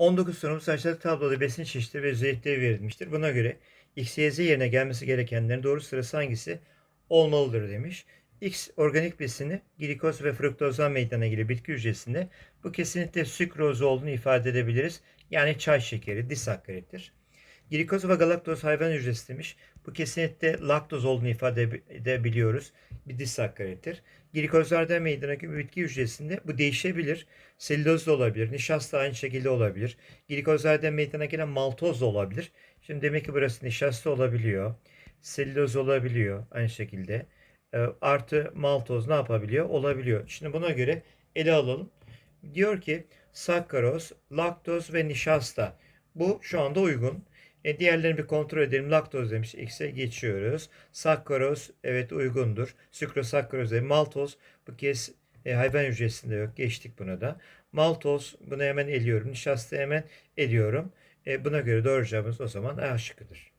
19 sorumuz aşağıdaki tabloda besin çeşitleri ve özellikleri verilmiştir. Buna göre X, Y, Z yerine gelmesi gerekenlerin doğru sırası hangisi olmalıdır demiş. X organik besini glikoz ve fruktozdan meydana geliyor bitki hücresinde. Bu kesinlikle sükroz olduğunu ifade edebiliriz. Yani çay şekeri, disakkarittir. Glikoz ve galaktoz hayvan hücresi demiş. Bu kesinlikle laktoz olduğunu ifade edebiliyoruz. Bir disakkarittir. Glikozlardan meydana gelen bitki hücresinde bu değişebilir. Selüloz da olabilir. Nişasta aynı şekilde olabilir. Glikozlardan meydana gelen maltoz da olabilir. Şimdi demek ki burası nişasta olabiliyor. Selüloz olabiliyor aynı şekilde. E, artı maltoz ne yapabiliyor? Olabiliyor. Şimdi buna göre ele alalım. Diyor ki sakkaroz, laktoz ve nişasta. Bu şu anda uygun. E, diğerlerini bir kontrol edelim. Laktoz demiş. X'e geçiyoruz. Sakkaroz evet uygundur. Sükrosakkaroz ve maltoz bu kez e, hayvan hücresinde yok. Geçtik buna da. Maltoz bunu hemen eliyorum. Nişasta hemen eliyorum. E, buna göre doğru cevabımız o zaman A şıkkıdır.